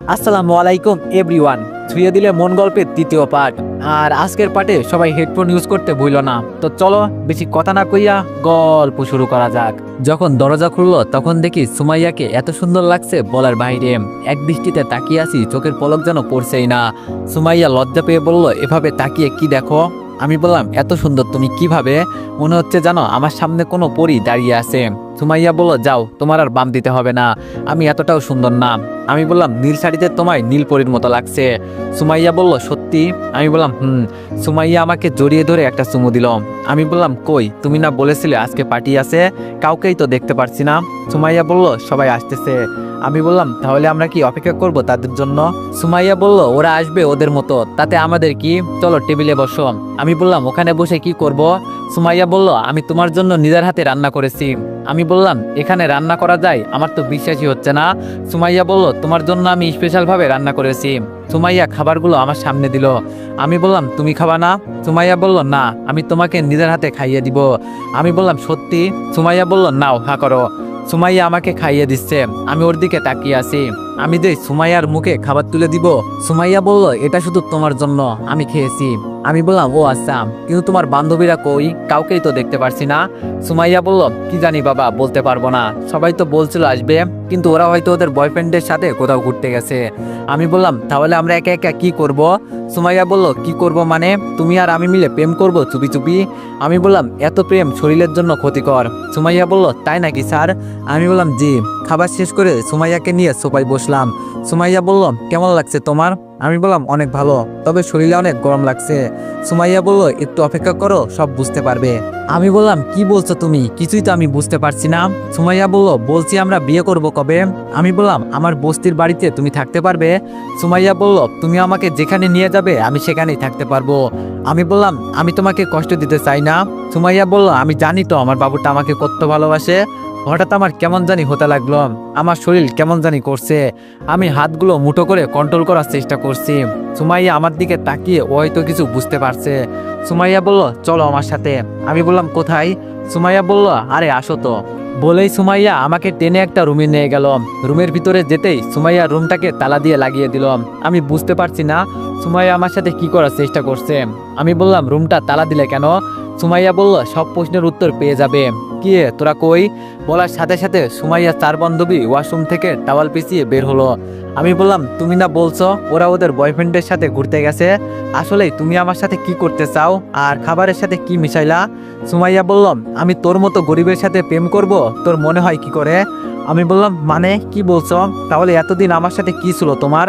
আসসালামু আলাইকুম, এভরিওয়ান। ছুঁয়ে দিলে মন গল্পের তৃতীয় পার্ট আর আজকের পার্টে সবাই হেডফোন ইউজ করতে ভুল না। তো চলো, বেশি কথা না কইয়া গল্প শুরু করা যাক। যখন দরজা খুললো, তখন দেখি সুমাইয়াকে এত সুন্দর লাগছে বলার বাইরে। এক দৃষ্টিতে তাকিয়ে আছি, চোখের পলক যেন পড়ছেই না। সুমাইয়া লজ্জা পেয়ে বলল, এভাবে তাকিয়ে কি দেখো? আমি বললাম, এত সুন্দর, তুমি কীভাবে? মনে হচ্ছে জানো, আমার সামনে কোনো পরি দাঁড়িয়ে আছে। সুমাইয়া বলল, যাও, তোমার আর বাম দিতে হবে না, আমি এতটাও সুন্দর না। আমি বললাম, নীল শাড়িতে তোমায় নীল পরির মতো লাগছে। সুমাইয়া বলল, সত্যি? আমি বললাম, হুম। সুমাইয়া আমাকে জড়িয়ে ধরে একটা চুমু দিল। আমি বললাম, কই, তুমি না বলেছিলে আজকে পার্টি আছে? কাউকেই তো দেখতে পারছি না। সুমাইয়া বলল, সবাই আসতেছে। আমি বললাম, তাহলে আমরা কি অপেক্ষা করব তাদের জন্য? সুমাইয়া বলল, ওরা আসবে ওদের মতো, তাতে আমাদের কি? চলো টেবিলে বসো। আমি বললাম, ওখানে বসে কি করব? সুমাইয়া বলল, আমি তোমার জন্য নিজের হাতে রান্না করেছি। আমি বললাম, এখানে রান্না করা যায়? আমার তো বিশ্বাসই হচ্ছে না। সুমাইয়া বলল, তোমার জন্য আমি স্পেশালভাবে রান্না করেছি। সুমাইয়া খাবারগুলো আমার সামনে দিল। আমি বললাম, তুমি খাবা না? সুমাইয়া বলল, না, আমি তোমাকে নিজের হাতে খাইয়ে দিব। আমি বললাম, সত্যি? সুমাইয়া বলল, নাও, হা করো। সুমাইয়া আমাকে খাইয়ে দিচ্ছে আমি ওর দিকে তাকিয়ে আছি। আমি যে সুমাইয়ার মুখে খাবার তুলে দিব। সুমাইয়া বলল, এটা শুধু তোমার জন্য, আমি খেয়েছি। আমি বললাম, ও আচ্ছা কিন্তু তোমার বান্ধবীরা কই? কাউকেই তো দেখতে পারছি না। সুমাইয়া বলল, কি জানি বাবা, বলতে পারব না। সবাই তো বলছিল আসবে, কিন্তু ওরা হয়তো ওদের বয়ফ্রেন্ডের সাথে কোথাও ঘুরতে গেছে। আমি বললাম, তাহলে আমরা একা একা কি করব? সুমাইয়া বলল, কি করব মানে? তুমি আর আমি মিলে প্রেম করব চুপি চুপি? আমি বললাম, এত প্রেম শরীরের জন্য ক্ষতিকর। সুমাইয়া বলল, তাই নাকি স্যার? আমি বললাম, জি। খাবার শেষ করে সুমাইয়াকে নিয়ে সোফায় বসলাম সুমাইয়া বলল, কেমন লাগছে তোমার? আমি বললাম, অনেক ভালো, তবে শরীরে অনেক গরম লাগছে। সুমাইয়া বলল, একটু অপেক্ষা করো, সব বুঝতে পারবে। আমি বললাম, কি বলছো তুমি? কিছুই তো আমি বুঝতে পারছি না। সুমাইয়া বলল, বলছি আমরা বিয়ে করব কবে? আমি বললাম, আমার বস্তির বাড়িতে তুমি থাকতে পারবে। সুমাইয়া বলল, তুমি আমাকে যেখানে নিয়ে যাবে, আমি সেখানেই থাকতে পারব। আমি বললাম, আমি তোমাকে কষ্ট দিতে চাই না। সুমাইয়া বলল, আমি জানি তো, আমার বাবুটা আমাকে কত ভালোবাসে। হঠাৎ আমার কেমন জানি হতে লাগল, আমার শরীর কেমন জানি করছে, আমি হাতগুলো মুঠো করে কন্ট্রোল করার চেষ্টা করছি। সুমাইয়া আমার দিকে তাকিয়ে ও হয়তো কিছু বুঝতে পারছে। সুমাইয়া বলল, চলো আমার সাথে। আমি বললাম, কোথায়? সুমাইয়া বলল, আরে আসো তো। বলেই সুমাইয়া আমাকে টেনে একটা রুমে নিয়ে গেল। রুমের ভিতরে যেতেই সুমাইয়া রুমটাকে তালা দিয়ে লাগিয়ে দিল। আমি বুঝতে পারছি না, সুমাইয়া আমার সাথে কি করার চেষ্টা করছে। আমি বললাম, রুমটা তালা দিলে কেন? সুমাইয়া বলল, সব প্রশ্নের উত্তর পেয়ে যাবে। কি তোরা কই? বলার সাথে সাথে সুমাইয়া চার বান্ধবী ওয়াশরুম থেকে টাওয়াল পিছিয়ে বের হলো। আমি বললাম, তুমি না বলছো ওরা ওদের বয়ফ্রেন্ডের সাথে ঘুরতে গেছে? আসলে তুমি আমার সাথে কি করতে চাও? আর খাবারের সাথে কি মিশাইলা? সুমাইয়া বললাম আমি তোর মতো গরিবের সাথে প্রেম করব? তোর মনে হয় কি করে? আমি বললাম মানে কি বলছো? তাহলে এতদিন আমার সাথে কি ছিল তোমার?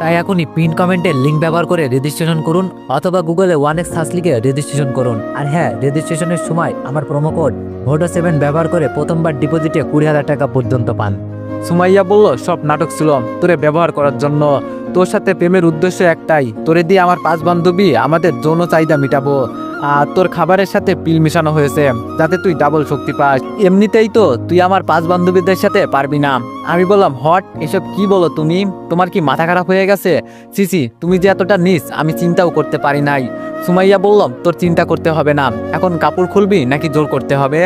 তাই এখনই পিন কমেন্টের লিঙ্ক ব্যবহার করে রেজিস্ট্রেশন করুন অথবা গুগলে ওয়ান এক্স সার্চ লিখে রেজিস্ট্রেশন করুন। আর হ্যাঁ রেজিস্ট্রেশনের সময় আমার প্রোমো কোড ভোটো সেভেন ব্যবহার করে প্রথমবার ডিপোজিটে কুড়ি হাজার টাকা পর্যন্ত পান। সুমাইয়া বলল, সব নাটক ছিল তোরে ব্যবহার করার জন্য। তোর সাথে প্রেমের উদ্দেশ্য একটাই, তোরে দিয়ে আমার পাঁচ বান্ধবী আমাদের যৌন চাহিদা মিটাবো। আর তোর খাবারের সাথে পিল মিশানো হয়েছে, যাতে তুই ডাবল শক্তি পাস। এমনিতেই তো তুই আমার পাঁচ বান্ধবীদের সাথে পারবি না। আমি বললাম, হট, এসব কি বলো তুমি? তোমার কি মাথা খারাপ হয়ে গেছে? সিসি তুমি যে এতটা নিস, আমি চিন্তাও করতে পারি নাই। সুমাইয়া বললাম, তোর চিন্তা করতে হবে না। এখন কাপড় খুলবি নাকি জোর করতে হবে?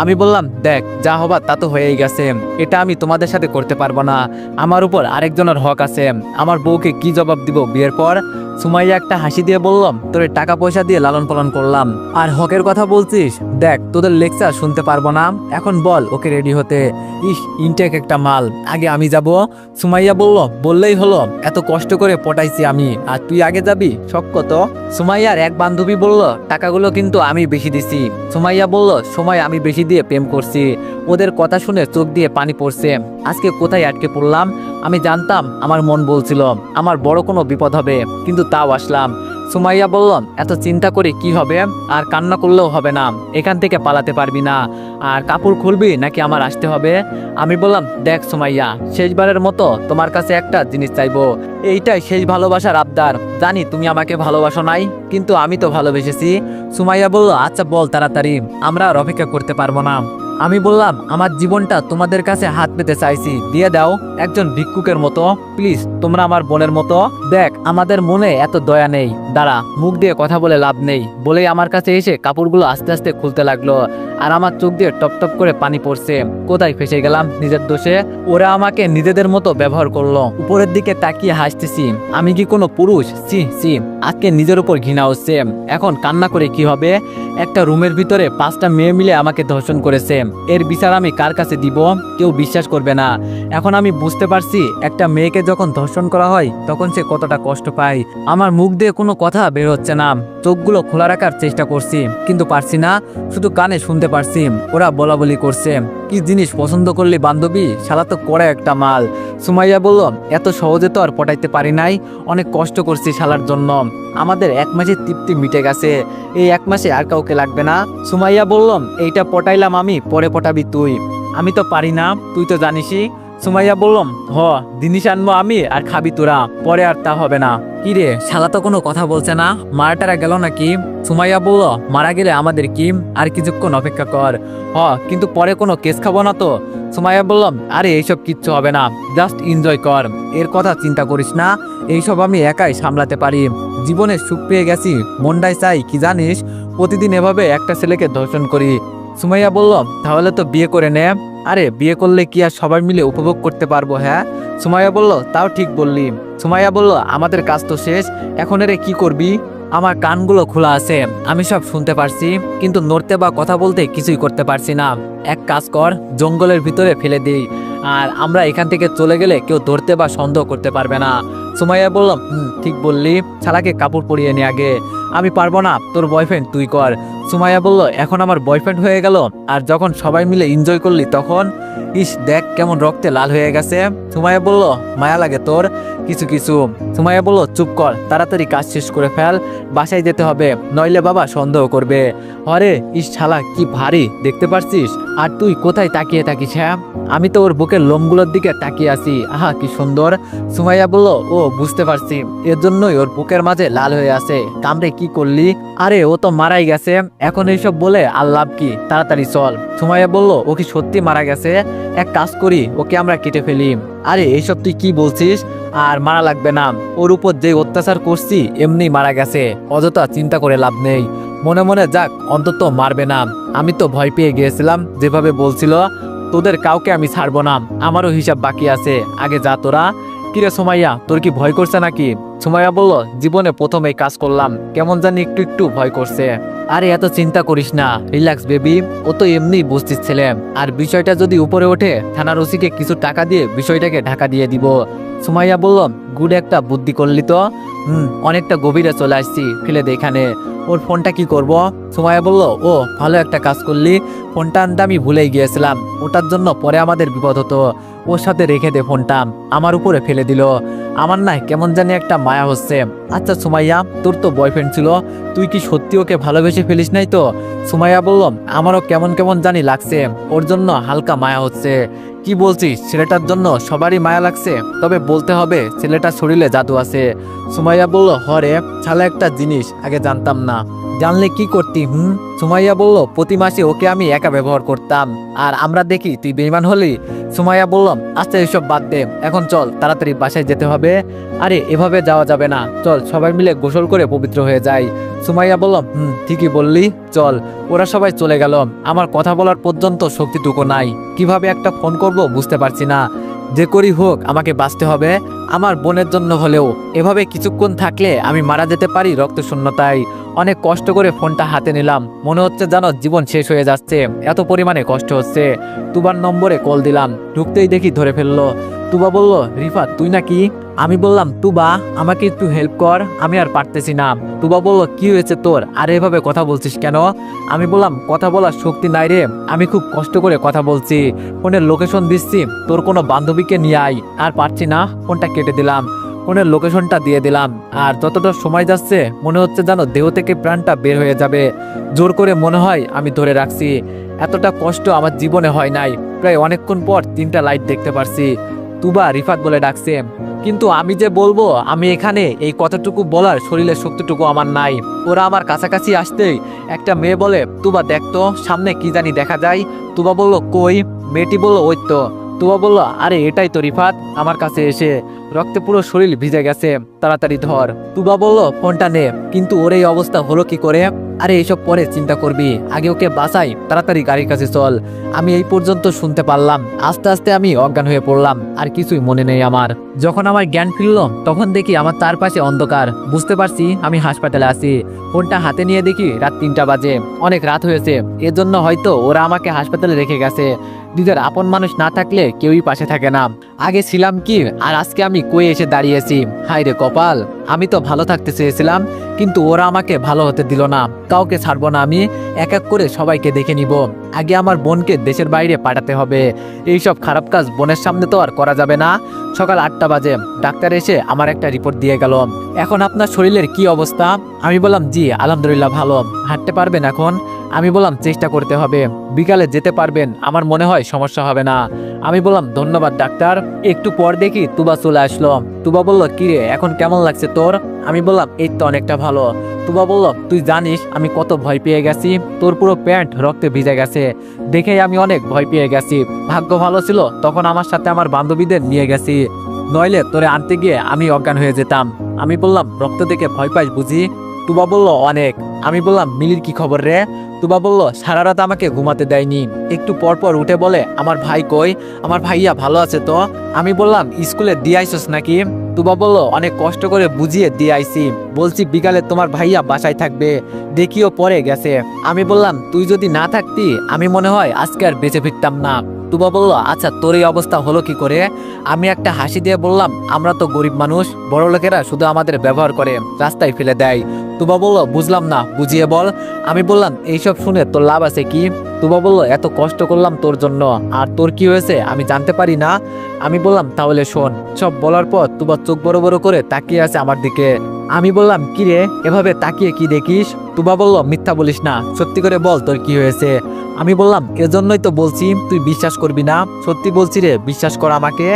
আমি বললাম, দেখ, যা হবার তা তো হয়েই গেছে। এটা আমি তোমাদের সাথে করতে পারব না। আমার উপর আরেকজনের হক আছে। আমার বউকে কি জবাব দিব বিয়ের পর? সুমাইয়া একটা হাসি দিয়ে বললাম, তোর টাকা পয়সা দিয়ে লালন পালন করলাম। আর হকের কথা বলছিস? দেখ, তোদের লেকচার শুনতে পারব না। এখন বল, ওকে রেডি হতে? ইস ইনটেক একটা মাল। আগে আমি যাব। সুমাইয়া বলল, বললেই হলো। এত কষ্ট করে পটাইছি আমি। আর তুই আগে যাবি? শখ কত? সুমাইয়ার এক বান্ধবী বলল, টাকাগুলো কিন্তু আমি বেশি দিছি। সুমাইয়া বলল, সময় আমি বেশি দিয়ে প্রেম করছি। ওদের কথা শুনে চোখ দিয়ে পানি পড়ছে। আজকে কোথায় আটকে পড়লাম? আমি জানতাম আমার মন বলছিল, আমার বড় কোনো বিপদ হবে। কিন্তু তাও আসলাম। সুমাইয়া বলল, এত চিন্তা করে কি হবে? আর কান্না করলেও হবে না। এখান থেকে পালাতে পারবি না। আর কাপড় খুলবি নাকি আমার আসতে হবে? আমি বললাম, দেখ সুমাইয়া, শেষবারের মতো তোমার কাছে একটা জিনিস চাইব। এইটাই শেষ ভালোবাসার আবদার। জানি তুমি আমাকে ভালোবাসো নাই, কিন্তু আমি তো ভালোবেসেছি। সুমাইয়া বলল আচ্ছা বল তাড়াতাড়ি। আমরা আর অপেক্ষা করতে পারব না। আমি বললাম, আমার জীবনটা তোমাদের কাছে হাত পেতে চাইছি। দিয়ে দাও একজন ভিক্ষুকের মতো। প্লিজ, তোমরা আমার বোনের মতো। দেখ, আমাদের মনে এত দয়া নেই। দাঁড়া, মুখ দিয়ে কথা বলে লাভ নেই। বলেই আমার কাছে এসে কাপড়গুলো আস্তে আস্তে খুলতে লাগল। আর আমার চোখ দিয়ে টপ টপ করে পানি পড়ছে। কোথায় ফেসে গেলাম নিজের দোষে? ওরা আমাকে নিজেদের মতো ব্যবহার করল। উপরের দিকে তাকিয়ে হাসতেছি। আমি কি কোনো পুরুষ? সি সি আজকে নিজের উপর ঘৃণা হচ্ছে। এখন কান্না করে কি হবে? একটা রুমের ভিতরে পাঁচটা মেয়ে মিলে আমাকে ধর্ষণ করেছে। এর বিচার আমি কার কাছে দিব? কেউ বিশ্বাস করবে না। এখন আমি বুঝতে পারছি, একটা মেয়েকে যখন ধর্ষণ করা হয়, তখন সে কতটা কষ্ট পায়। আমার মুখ দিয়ে কোনো কথা বের হচ্ছে না। চোখগুলো খোলা রাখার চেষ্টা করছি, কিন্তু পারছি না। শুধু কানে শুনতে পারছি। ওরা বলা বলি করছে। কি জিনিস পছন্দ করলে বান্ধবী? শালা তো করে একটা মাল। সুমাইয়া বলল, এত সহজে তো আর পটাইতে পারি নাই। অনেক কষ্ট করছি শালার জন্য। আমাদের এক মাসে তৃপ্তি মিটে গেছে। এই এক মাসে আর কাউকে লাগবে না। সুমাইয়া বললাম এইটা পটাইলাম আমি, পরে পটাবি তুই। আমি তো পারি না। তুই তো জানিসই। সুমাইয়া বললাম, হ, জিনিস আনব আমি আর খাবি তোরা, পরে আর তা হবে না। কি রে, শালা তো কোনো কথা বলছে না? মারাটারা গেল নাকি? সুমাইয়া বলল, মারা গেলে আমাদের কি? আর কিছুক্ষণ অপেক্ষা কর। হ, কিন্তু পরে কোনো কেস খাব না তো? সুমাইয়া বললাম, আরে, এইসব কিচ্ছু হবে না জাস্ট এনজয় কর। এর কথা চিন্তা করিস না, এইসব আমি একাই সামলাতে পারি। জীবনে সুখ পেয়ে গেছি, মনটাই চাই, কি জানিস? প্রতিদিন এভাবে একটা ছেলেকে ধর্ষণ করি। সুমাইয়া বলল, তাহলে তো বিয়ে করে নে। আরে, বিয়ে করলে কি আর সবাই মিলে উপভোগ করতে পারব হ্যাঁ? সুমাইয়া বলল, তাও ঠিক বললি। সুমাইয়া বলল, আমাদের কাজ তো শেষ, এখন এরে কি করবি? আমার কানগুলো খোলা আছে, আমি সব শুনতে পারছি, কিন্তু নড়তে বা কথা বলতে কিছুই করতে পারছি না। এক কাজ কর, জঙ্গলের ভিতরে ফেলে দিই, আর আমরা এখান থেকে চলে গেলে কেউ ধরতে বা সন্দেহ করতে পারবে না। সুমাইয়া বললাম, হুম, ঠিক বললি। ছালাকে কাপড় পরিয়ে নি আগে। আমি পারব না, তোর বয়ফ্রেন্ড তুই কর। সুমাইয়া বলল, এখন আমার বয়ফ্রেন্ড হয়ে গেল, আর যখন সবাই মিলে এনজয় করলি তখন, ইস, দেখ কেমন রক্তে লাল হয়ে গেছে। সুমাইয়া বলল, মায়া লাগে তোর, কিছু কিছু। সুমাইয়া বলল, চুপ কর, তাড়াতাড়ি কাজ শেষ করে ফেল, বাসায় যেতে হবে, নইলে বাবা সন্দেহ করবে। হরে ইস ছালা কি ভারী, দেখতে পারছিস? আর তুই কোথায় তাকিয়ে থাকিস হ্যাঁ? আমি তো ওর বুকের লোমগুলোর দিকে তাকিয়ে আছি, আহা, কি সুন্দর। সুমাইয়া বলল, ও বুঝতে পারছি। এর জন্যই ওর বুকের মাঝে লাল হয়ে আছে। কামড়ে কি করলি? আরে, ও তো মারাই গেছে। এখন এইসব বলে আর লাভ কি? তাড়াতাড়ি চল। সুমাইয়া বলল, ও কি সত্যি মারা গেছে? এক কাজ করি, ওকে আমরা কেটে ফেলি। আরে, এইসব তুই কি বলছিস? আর মারা লাগবে না। ওর উপর যে অত্যাচার করছি, এমনি মারা গেছে। অযথা চিন্তা করে লাভ নেই। মনে মনে যাক, অন্তত মারবে না। আমি তো ভয় পেয়ে গিয়েছিলাম, যেভাবে বলছিল, তোদের কাউকে আমি ছাড়বো না। আমারও হিসাব বাকি আছে। আগে যা তোরা। কিরে সোমাইয়া, তোর কি ভয় করছে নাকি? সোমাইয়া বলল, জীবনে প্রথম এই কাজ করলাম। কেমন জানি একটু একটু ভয় করছে। আরে, এত চিন্তা করিস না। রিল্যাক্স বেবি, ও তো এমনি বুঝতিস ছেলে। আর বিষয়টা যদি উপরে ওঠে, থানার ওসিকে কিছু টাকা দিয়ে বিষয়টাকে ঢাকা দিয়ে দিব। সুমাইয়া বলল গুড একটা বুদ্ধি করলি তো? হুম। অনেকটা গভীরে চলে আসছি ফেলে দে এখানে। ওর ফোনটা কি করব? সুমাইয়া বলল ও ভালো একটা কাজ করলি। ফোনটা আনতে আমি ভুলেই গিয়েছিলাম। ওটার জন্য পরে আমাদের বিপদ হতো। ওর সাথে রেখে দে ফোনটা। আমার উপরে ফেলে দিল। আমার না কেমন জানি একটা মায়া হচ্ছে। আচ্ছা সুমাইয়া তোর তো বয়ফ্রেন্ড ছিল। তুই কি সত্যি ওকে ভালোবেসে ফেলিস নাই তো? সুমাইয়া বলল আমারও কেমন কেমন জানি লাগছে। ওর জন্য হালকা মায়া হচ্ছে। কি বলছিস? ছেলেটার জন্য সবারই মায়া লাগছে। তবে বলতে হবে ছেলেটার শরীরে জাদু আছে। সুমাইয়া বলল, হরে ছালে একটা জিনিস, আগে জানতাম না। জানলে কি করতি, হুম? সুমাইয়া বলল, প্রতি মাসে ওকে আমি একা ব্যবহার করতাম, আর আমরা দেখি তুই বেইমান হলি? সুমাইয়া বললাম আচ্ছা এসব বাদ দে, এখন চল, তাড়াতাড়ি বাসায় যেতে হবে। আরে, এভাবে যাওয়া যাবে না, চল, সবাই মিলে গোসল করে পবিত্র হয়ে যাই। সুমাইয়া বললাম হুম, ঠিকই বললি, চল। ওরা সবাই চলে গেল। আমার কথা বলার পর্যন্ত শক্তিটুকু নাই। কীভাবে একটা ফোন করব বুঝতে পারছি না। যে করি হোক, আমাকে বাঁচতে হবে। আমার বোনের জন্য হলেও এভাবে কিছুক্ষণ থাকলে আমি মারা যেতে পারি রক্ত শূন্যতায় অনেক কষ্ট করে ফোনটা হাতে নিলাম। মনে হচ্ছে যেন জীবন শেষ হয়ে যাচ্ছে। এত পরিমাণে কষ্ট হচ্ছে। তুবার নম্বরে কল দিলাম। ঢুকতেই দেখি ধরে ফেলল। তুবা বলল, রিফা, তুই নাকি? আমি বললাম, তুবা, আমাকে একটু হেল্প কর, আমি আর পারতেছি না। তুবা বলল, কি হয়েছে তোর? আর এভাবে কথা বলছিস কেন? আমি বললাম, কথা বলার শক্তি নাই রে, আমি খুব কষ্ট করে কথা বলছি। ফোনের লোকেশন দিচ্ছি, তোর কোনো বান্ধবীকে নিয়ে আয়। আর পারছি না, ফোনটা কেটে দিলাম। ফোনের লোকেশনটা দিয়ে দিলাম। আর যতটা সময় যাচ্ছে, মনে হচ্ছে যেন দেহ থেকে প্রাণটা বের হয়ে যাবে। জোর করে মনে হয় আমি ধরে রাখছি। এতটা কষ্ট আমার জীবনে হয় নাই। প্রায় অনেকক্ষণ পর তিনটা লাইট দেখতে পারছি। তুবা রিফাত বলে ডাকছে। কিন্তু আমি যে বলব, আমি এখানে এই কথাটুকু বলার শরীরের শক্তিটুকু আমার নাই। ওরা আমার কাছাকাছি আসতেই একটা মেয়ে বলে, তুবা দেখতো সামনে কি জানি দেখা যায়। তুবা বলল, কই? মেয়েটি বলল, ওই তো। তুবা বলল, আরে, এটাই তো রিফাত, আমার কাছে এসে রক্তে পুরো শরীর ভিজে গেছে, তাড়াতাড়ি ধর। তুবা বলল, ফোনটা নে। কিন্তু ওর এই অবস্থা হলো কি করে? আরে এইসব পরে চিন্তা করবি। আগে ওকে বাঁচাই, তাড়াতাড়ি গাড়ির কাছে চল। আমি এই পর্যন্ত শুনতে পারলাম। আস্তে আস্তে আমি অজ্ঞান হয়ে পড়লাম, আর কিছুই মনে নেই আমার। যখন আমার জ্ঞান ফিরল, তখন দেখি আমার তার পাশে অন্ধকার। বুঝতে পারছি, আমি হাসপাতালে আছি। ফোনটা হাতে নিয়ে দেখি রাত তিনটা বাজে। অনেক রাত হয়েছে। এজন্য হয়তো ওরা আমাকে হাসপাতালে রেখে গেছে। নিজের আপন মানুষ না থাকলে কেউই পাশে থাকে না। আগে ছিলাম কি, আর আজকে আমি কই এসে দাঁড়িয়েছি? হাই রে কপাল, আমি তো ভালো থাকতে চেয়েছিলাম, কিন্তু ওরা আমাকে ভালো হতে দিল না। কাউকে ছাড়বো না আমি, এক এক করে সবাইকে দেখে নিব। আগে আমার বোনকে দেশের বাইরে পাঠাতে হবে। এইসব খারাপ কাজ বোনের সামনে তো আর করা যাবে না। সকাল আটটা বাজে, ডাক্তার এসে আমার একটা রিপোর্ট দিয়ে গেল। এখন আপনার শরীরের কি অবস্থা? আমি বললাম, জি, আলহামদুলিল্লাহ ভালো। হাঁটতে পারবেন এখন? আমি বললাম, চেষ্টা করতে হবে। বিকালে যেতে পারবেন। আমার মনে হয় সমস্যা হবে না। আমি বললাম, ধন্যবাদ, ডাক্তার। একটু পর দেখি তুবা চলে আসলো। তুবা বলল কিরে এখন কেমন লাগছে তোর? আমি বললাম, এই তো অনেকটা ভালো। তুবা বলল, তুই জানিস, আমি কত ভয় পেয়ে গেছি। তোর পুরো প্যান্ট রক্তে ভিজে গেছে। দেখে আমি অনেক ভয় পেয়ে গেছি। ভাগ্য ভালো ছিল, তখন আমার সাথে আমার বান্ধবীদের নিয়ে গেছি। নইলে তোরে আনতে গিয়ে আমি অজ্ঞান হয়ে যেতাম। আমি বললাম, রক্ত দেখে ভয় পাইস বুঝি? তুবা বলল, অনেক। আমি বললাম, মিলির কি খবর রে? তুবা বলল, সারা রাত আমাকে ঘুমাতে দেয়নি। একটু পর পর উঠে বলে, আমার ভাই কই? আমার ভাইয়া ভালো আছে তো? আমি বললাম, স্কুলে দিয়ে নাকি? তুবা বলল, অনেক কষ্ট করে বুঝিয়ে দিয়ে আইসি বলছি, বিকালে তোমার ভাইয়া বাসায় থাকবে, দেখিও পরে গেছে। আমি বললাম, তুই যদি না থাকতি, আমি মনে হয় আজকে আর বেঁচে ফিরতাম না। তুবা বলল আচ্ছা তোর এই অবস্থা হলো কি করে? আমি একটা হাসি দিয়ে বললাম, আমরা তো গরিব মানুষ বড় লোকেরা শুধু আমাদের ব্যবহার করে, রাস্তায় ফেলে দেয়। তুবা বলল, বুঝলাম না, বুঝিয়ে বল। আমি বললাম, এইসব শুনে তোর লাভ আছে কি? তুবা বলল, এত কষ্ট করলাম তোর জন্য, আর তোর কি হয়েছে আমি জানতে পারি না। আমি বললাম, তাহলে শোন। সব বলার পর তুবা চোখ বড় বড় করে তাকিয়ে আছে আমার দিকে। আমি বললাম, কি রে, এভাবে তাকিয়ে কি দেখিস? তুবা বলল, মিথ্যা বলিস না, সত্যি করে বল তোর কি হয়েছে? আমি বললাম, এজন্যই তো বলছি, তুই বিশ্বাস করবি না। সত্যি বলছি রে, বিশ্বাস কর আমাকে।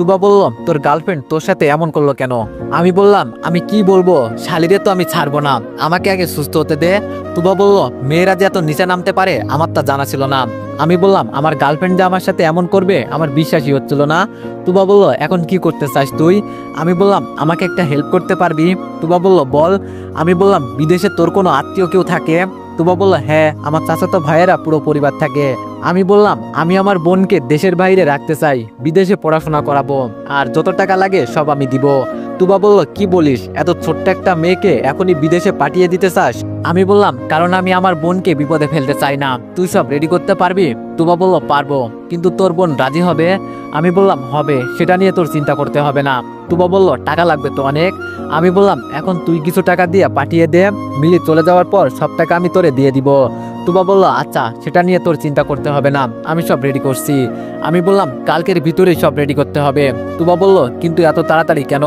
তুবা বলল তোর গার্লফ্রেন্ড তোর সাথে এমন করল কেন? আমি বললাম, আমি কি বলব? শালিরে তো আমি ছাড়বো না। আমাকে আগে সুস্থ হতে দে। তুবা বলল, মেয়েরা যে এত নিচে নামতে পারে, আমার তা জানা ছিল না। আমি বললাম, আমার গার্লফ্রেন্ড যে আমার সাথে এমন করবে, আমার বিশ্বাসই হচ্ছিল না। তুবা বলল, এখন কি করতে চাস তুই? আমি বললাম, আমাকে একটা হেল্প করতে পারবি? তুবা বলল, বল। আমি বললাম, বিদেশে তোর কোনো আত্মীয় কেউ থাকে? তুবা বলল হ্যাঁ আমার চাচাতো ভাইয়েরা পুরো পরিবার থাকে। আমি বললাম, আমি আমার বোনকে দেশের বাইরে রাখতে চাই, বিদেশে পড়াশোনা করাবো, আর যত টাকা লাগে সব আমি দিব। তুবা বলল, কি বলিস, এত ছোট্ট একটা মেয়েকে এখনই বিদেশে পাঠিয়ে দিতে চাস? আমি বললাম, কারণ আমি আমার বোনকে বিপদে ফেলতে চাই না, তুই সব রেডি করতে পারবি? তুবা বলল, পারব, কিন্তু তোর বোন রাজি হবে? আমি বললাম, হবে, সেটা নিয়ে তোর চিন্তা করতে হবে না। তুবা বলল, টাকা লাগবে তো অনেক। আমি বললাম, এখন তুই কিছু টাকা দিয়ে পাঠিয়ে দে, মিলি চলে যাওয়ার পর সব টাকা আমি তোরে দিয়ে দিব। তুবা বলল আচ্ছা সেটা নিয়ে তোর চিন্তা করতে হবে না, আমি সব রেডি করছি। আমি বললাম, কালকের ভিতরেই সব রেডি করতে হবে। তুবা বলল, কিন্তু এত তাড়াতাড়ি কেন?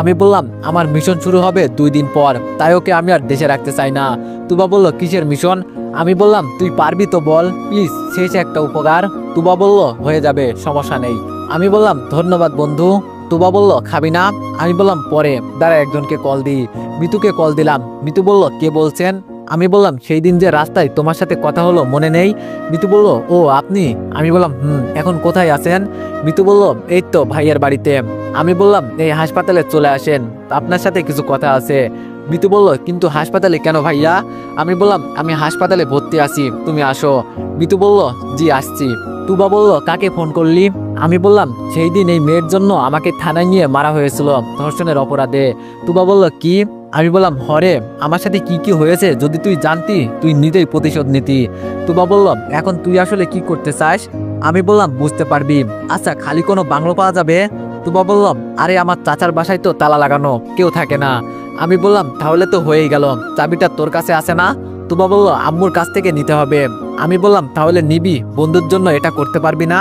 আমি বললাম, আমার মিশন শুরু হবে দুই দিন পর, তাই ওকে আমি আর দেশে রাখতে চাই না। তুবা বলল, কিসের মিশন আমি বললাম, তুই পারবি তো বল প্লিজ শেষ একটা উপকার। তুবা বলল, হয়ে যাবে, সমস্যা নেই। আমি বললাম, ধন্যবাদ বন্ধু। তুবা বলল, খাবি না? আমি বললাম, পরে, দাঁড়া, একজনকে কল দিই। মিতুকে কল দিলাম। মিতু বলল, কে বলছেন? আমি বললাম, সেই দিন যে রাস্তায় তোমার সাথে কথা হলো মনে নেই? মিতু বলল, ও, আপনি? আমি বললাম, হুম, এখন কোথায় আছেন? মিতু বলল, এই তো ভাইয়ের বাড়িতে। আমি বললাম, এই হাসপাতালে চলে আসেন, আপনার সাথে কিছু কথা আছে। মিতু বলল, কিন্তু হাসপাতালে কেন ভাইয়া? আমি বললাম, আমি হাসপাতালে ভর্তি আছি, তুমি আসো। মিতু বলল, জি, আসছি। তুবা বলল, কাকে ফোন করলি? আমি বললাম, সেই দিন এই মেয়ের জন্য আমাকে থানায় নিয়ে মারা হয়েছিল ধর্ষণের অপরাধে। তুবা বলল, কি? আমি বললাম, হরে, আমার সাথে কি কি হয়েছে? যদি তুই জানতি, তুই নিজেই প্রতিশোধ নিতি। তুবা বললাম এখন তুই আসলে কি করতে চাস? আমি বললাম, বুঝতে পারবি। আচ্ছা খালি কোনো বাংলো পাওয়া যাবে? তুবা বললাম আরে, আমার চাচার বাসায় তো তালা লাগানো, কেউ থাকে না। আমি বললাম, তাহলে তো হয়েই গেল, চাবিটা তোর কাছে আছে না? তুবা বলল, আম্মুর কাছ থেকে নিতে হবে। আমি বললাম, তাহলে নিবি, বন্ধুর জন্য এটা করতে পারবি না?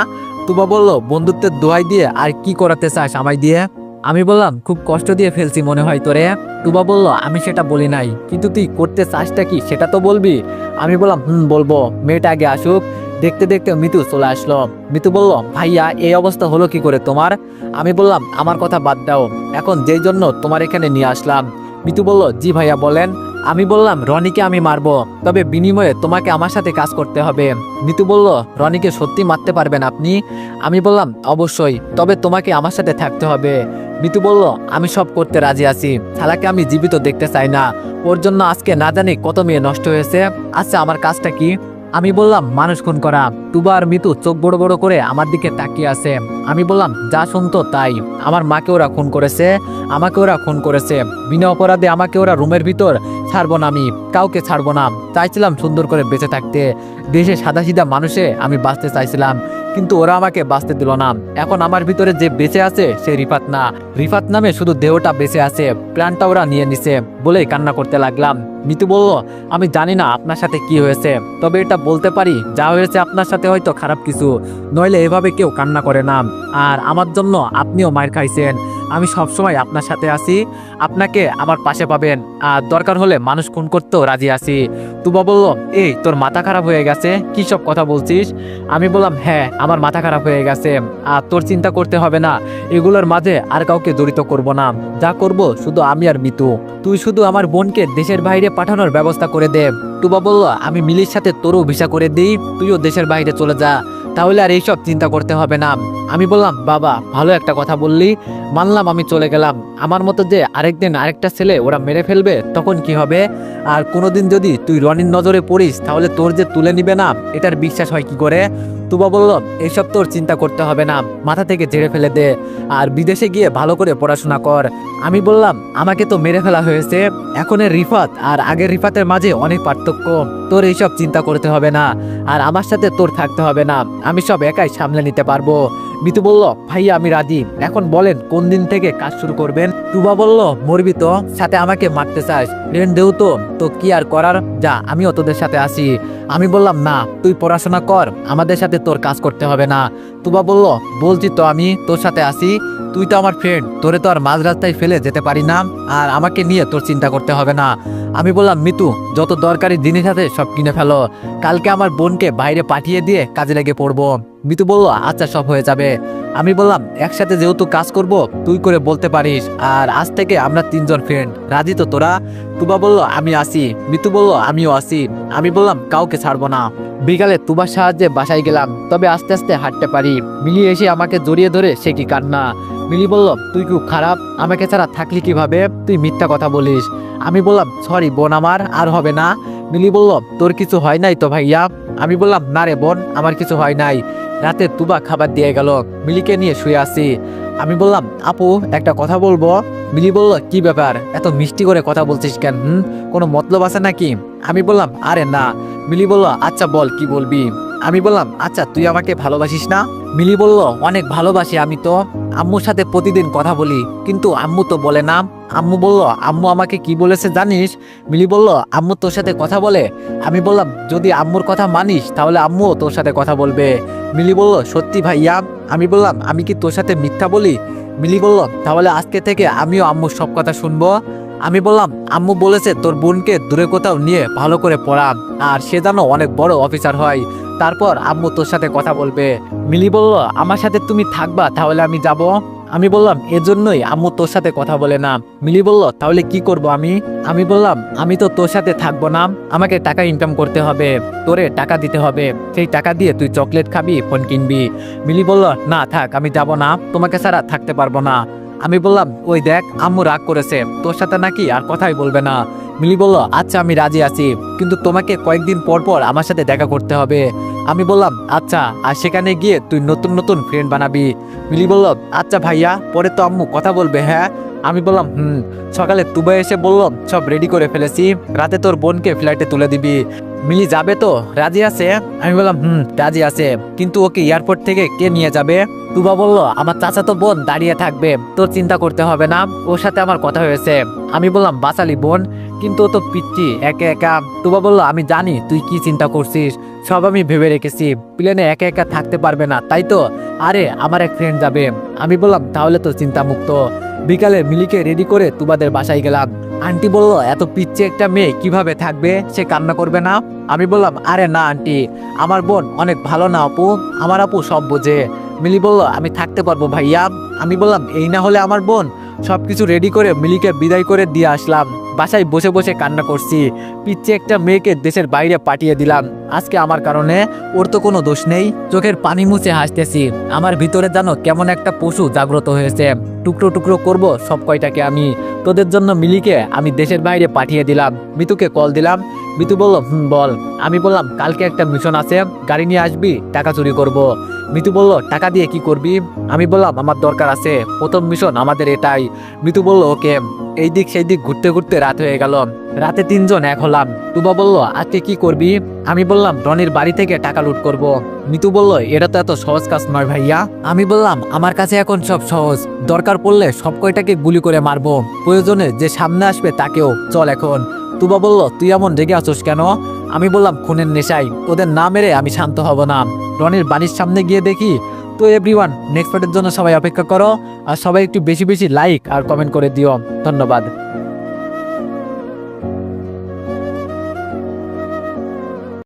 তুবা বলল, বন্ধুত্বের দোহাই দিয়ে আর কি করাতে চাস আমায় দিয়ে? আমি বললাম, খুব কষ্ট দিয়ে ফেলছি মনে হয় তোরে। তুবা বলল, আমি সেটা বলি নাই। কিন্তু তুই করতে চাসটা কি, সেটা তো বলবি? আমি বললাম, হুম, বলব। মেয়েটা আগে আসুক। দেখতে দেখতে মিতু চলে আসলো। মিতু বলল, ভাইয়া, এই অবস্থা হলো কি করে তোমার? আমি বললাম, আমার কথা বাদ দাও। এখন যেই জন্য তোমার এখানে নিয়ে আসলাম। মিতু বলল, জি ভাইয়া, বলেন। আমি বললাম, রনিকে আমি মারবো। তবে বিনিময়ে তোমাকে আমার সাথে কাজ করতে হবে। মিতু বলল, রনিকে সত্যি মারতে পারবেন আপনি? আমি বললাম, অবশ্যই। তবে তোমাকে আমার সাথে থাকতে হবে। মিতু বলল, আমি সব করতে রাজি আছি। শালাকে আমি জীবিত দেখতে চাই না। ওর জন্য আজকে না জানি কত মেয়ে নষ্ট হয়েছে। আচ্ছা আমার কাজটা কি? আমি বললাম, মানুষ খুন করা। তুবা আর মিতু চোখ বড় বড় করে আমার দিকে তাকিয়ে আছে। আমি বললাম, যা শুনতো তাই। আমার মাকে ওরা খুন করেছে, আমাকে ওরা খুন করেছে। বিনা অপরাধে আমাকে ওরা রুমের ভিতর ছাড়বো না আমি, কাউকে ছাড়বো না। চাইছিলাম সুন্দর করে বেঁচে থাকতে। দেশে সাদা সিধা মানুষে আমি বাঁচতে চাইছিলাম। কিন্তু ওরা আমাকে বাঁচতে দিল না। এখন আমার ভিতরে যে বেঁচে আছে, সে রিফাত না। রিফাত নামে শুধু দেহটা বেঁচে আছে, প্রাণটা ওরা নিয়ে নিছে বলেই কান্না করতে লাগলাম। মিতু বলল, আমি জানি না আপনার সাথে কি হয়েছে, তবে এটা বলতে পারি, যা হয়েছে আপনার সাথে হয়তো খারাপ কিছু। নইলে এভাবে কেউ কান্না করে না। আর আমার জন্য আপনিও মায়ের খাইছেন। আমি সবসময় আপনার সাথে আছি। আপনাকে আমার পাশে পাবেন। আর দরকার হলে মানুষ খুন করতেও রাজি আছি। তুবা বলল, এই, তোর মাথা খারাপ হয়ে গেছে? কি সব কথা বলছিস? আমি বললাম হ্যাঁ আমার মাথা খারাপ হয়ে গেছে। আর তোর চিন্তা করতে হবে না। এগুলোর মাঝে আর কাউকে জড়িত করব না। যা করব শুধু আমি আর মিতু। তুই শুধু আমার বোনকে দেশের বাইরে পাঠানোর ব্যবস্থা করে দে। টুবা বলল, আমি মিলির সাথে তোরও ভিসা করে দিই। তুইও দেশের বাইরে চলে যা। তাহলে আর এইসব চিন্তা করতে হবে না। আমি বললাম, বাবা, ভালো একটা কথা বললি। মানলাম আমি চলে গেলাম। আমার মতো যে আরেকদিন আরেকটা ছেলে ওরা মেরে ফেলবে, তখন কি হবে? আর কোনোদিন যদি তুই রনির নজরে পড়িস, তাহলে তোর যে তুলে নিবে না, এটার বিশ্বাস হয় কি করে? তুবা বলল এইসব তোর চিন্তা করতে হবে না, মাথা থেকে ঝেড়ে ফেলে দে আর বিদেশে গিয়ে ভালো করে পড়াশোনা কর। আমি বললাম, আমাকে তো মেরে ফেলা হয়েছে, এখনের রিফাত আর আগের রিফাতের মাঝে অনেক পার্থক্য। তোর এইসব চিন্তা করতে হবে না আর আমার সাথে তোর থাকতে হবে না, আমি সব একাই সামলে নিতে পারব। মিতু বলল, ভাইয়া, আমি রাজি। এখন বলেন, কোন দিন থেকে কাজ শুরু করবেন? তুবা বলল, মরবি তো, সাথে আমাকে মারতে চাস। রেন দেউ তো তো কি আর করার? যা, আমিও তোদের সাথে আসি আমি বললাম, না, তুই পড়াশোনা কর, আমাদের সাথে তোর কাজ করতে হবে না। তুবা বলল, বলছি তো আমি, তোর সাথে আসি তুই তো আমার ফ্রেন্ড তোরে তো আর মাঝ রাস্তায় ফেলে যেতে পারি না, আর আমাকে নিয়ে তোর চিন্তা করতে হবে না। আমি বললাম, মিতু, যত দরকারি জিনিস আছে সব কিনে ফেলো। কালকে আমার বোনকে বাইরে পাঠিয়ে দিয়ে কাজে লেগে পড়ব। মিতু বলল আচ্ছা সব হয়ে যাবে। আমি বললাম, একসাথে যেহেতু কাজ করব, তুই করে বলতে পারিস। আর আজ থেকে আমরা তিনজন ফ্রেন্ড রাজি তো তোরা? তুবা বলল, আমি আসি মিতু বলল, আমিও আসি আমি বললাম, কাউকে ছাড়বো না। বিকালে তুবার সাহায্যে বাসায় গেলাম, তবে আস্তে আস্তে হাঁটতে পারি। মিলি এসে আমাকে জড়িয়ে ধরে, সে কি কান্না? মিলি বলল, তুই খুব খারাপ, আমাকে ছাড়া থাকলি কীভাবে? তুই মিথ্যা কথা বলিস। আমি বললাম সরি বোন আমার, আর হবে না। মিলি বলল, তোর কিছু হয় নাই তো ভাইয়া? আমি বললাম, না রে বোন, আমার কিছু হয় নাই। রাতে তুবা খাবার দিয়ে গেল, মিলিকে নিয়ে শুয়ে আছি। আমি বললাম, আপু, একটা কথা বলব? মিলি বলল, কি ব্যাপার? এত মিষ্টি করে কথা বলছিস কেন, হুম? কোনো মতলব আছে নাকি? আমি বললাম, আরে না। মিলি বলল আচ্ছা বল, কি বলবি? আমি বললাম আচ্ছা তুই আমাকে ভালোবাসিস না? মিলি বলল, অনেক ভালোবাসি আমি তো। আম্মুর সাথে প্রতিদিন কথা বলি, কিন্তু আম্মু তো বলে না। আম্মু বলল, আম্মু আমাকে কি বলেছে জানিস? মিলি বলল, আম্মু তোর সাথে কথা বলে? আমি বললাম, যদি আম্মুর কথা মানিস, তাহলে আম্মুও তোর সাথে কথা বলবে। মিলি বলল, সত্যি ভাইয়া? আমি বললাম, আমি কি তোর সাথে মিথ্যা বলি? মিলি বলল, তাহলে আজকে থেকে আমিও আম্মুর সব কথা শুনব। আমি বললাম, আম্মু বলেছে তোর বোনকে দূরে কোথাও নিয়ে ভালো করে পড়া আর সে যেন অনেক বড় অফিসার হয়। তারপর আম্মু তোর সাথে কথা বলবে। মিলি বলল, আমার সাথে তুমি থাকবা, তাহলে আমি যাব। আমি বললাম, এজন্যই আম্মু তোর সাথে কথা বলে না। মিলি বলল, তাহলে কি করব আমি? আমি বললাম, আমি তো তোর সাথে থাকব না। আমাকে টাকা ইনকাম করতে হবে। তোরে টাকা দিতে হবে। সেই টাকা দিয়ে তুই চকলেট খাবি, ফোন কিনবি। মিলি বলল, না, থাক, আমি যাব না। তোমাকে ছাড়া থাকতে পারব না। আমি বললাম, ওই দেখ, আম্মু রাগ করেছে। তোর সাথে নাকি আর কথাই বলবে না। মিলি বলল আচ্ছা আমি রাজি আছি, কিন্তু তোমাকে কয়েকদিন পর পর আমার সাথে দেখা করতে হবে। আমি বললাম আচ্ছা আর সেখানে গিয়ে তুই নতুন নতুন ফ্রেন্ড বানাবি। মিলি বলল আচ্ছা ভাইয়া, পরে তো আম্মু কথা বলবে হ্যাঁ? আমি বললাম, হুম। সকালে তুবা এসে বললাম সব রেডি করে ফেলেছি, রাতে তোর বোনকে ফ্লাইটে তুলে দিবি। মিলি, যাবে তো? রাজি আছে? আমি বললাম, হুম, রাজি আছে, কিন্তু ওকে এয়ারপোর্ট থেকে কে নিয়ে যাবে? তুবা বলল, আমার চাচা তো বোন দাঁড়িয়ে থাকবে, তোর চিন্তা করতে হবে না, ওর সাথে আমার কথা হয়েছে। আমি বললাম, বাসালি বোন কিন্তু তো পিচ্ছি একা একা। তুবা বলল, আমি জানি, তুই কি চিন্তা করছিস? সব আমি ভেবে রেখেছি। প্লেনে একা একা থাকতে পারবে না, তাই তো? আরে, আমার এক ফ্রেন্ড যাবে। আমি বললাম, তাহলে তো চিন্তা মুক্ত বিকালে মিলিকে রেডি করে তুবাদের বাসায় গেলাম। আন্টি বলল, এত পিচ্ছে একটা মেয়ে কীভাবে থাকবে? সে কান্না করবে না? আমি বললাম, আরে না, আন্টি। আমার বোন অনেক ভালো না, আপু। আমার আপু সব বোঝে। মিলি বলল, আমি থাকতে পারব ভাইয়া। আমি বললাম, এই না হলে আমার বোন? সব কিছু রেডি করে মিলিকে বিদায় করে দিয়ে আসলাম। বাসায় বসে বসে কান্না করছি। পিচ্ছে একটা মেয়েকে দেশের বাইরে পাঠিয়ে দিলাম। আজকে আমার কারণে ওর তো কোনো দোষ নেই। চোখের পানি মুছে হাসতেছি। আমার ভিতরে জানো কেমন একটা পশু জাগ্রত হয়েছে। টুকরো টুকরো করব সব কয়টাকে আমি। তোদের জন্য মিলিকে আমি দেশের বাইরে পাঠিয়ে দিলাম। মিতুকে কল দিলাম। মিতু বলল, হুম, বল। আমি বললাম, কালকে একটা মিশন আছে। গাড়ি নিয়ে আসবি, টাকা চুরি করব। মিতু বলল, টাকা দিয়ে কি করবি? আমি বললাম, আমার দরকার আছে। প্রথম মিশন আমাদের এটাই। মিতু বলল, ওকে। এই দিক সেই দিক ঘুরতে ঘুরতে রাত হয়ে গেল। রাতে তিনজন এক হলাম। তুবা বলল, আজকে কি করবি? আমি বললাম, রনির বাড়ি থেকে টাকা লুট করব। মিতু বলল, এটা তো এত সহজ কাজ নয় ভাইয়া। আমি বললাম, আমার কাছে এখন সব সহজ। দরকার পড়লে সব কয়টাকে গুলি করে মারবো। প্রয়োজনে যে সামনে আসবে তাকেও। চল এখন। তুবা বলল, তুই এমন রেগে আছোস কেন? আমি বললাম, খুনের নেশাই ওদের না মেরে আমি শান্ত হব না। রনির বাড়ির সামনে গিয়ে দেখি। তো এভরিওয়ান নেক্সট পার্টের জন্য সবাই অপেক্ষা করো। আর সবাই একটু বেশি বেশি লাইক আর কমেন্ট করে দিও। ধন্যবাদ।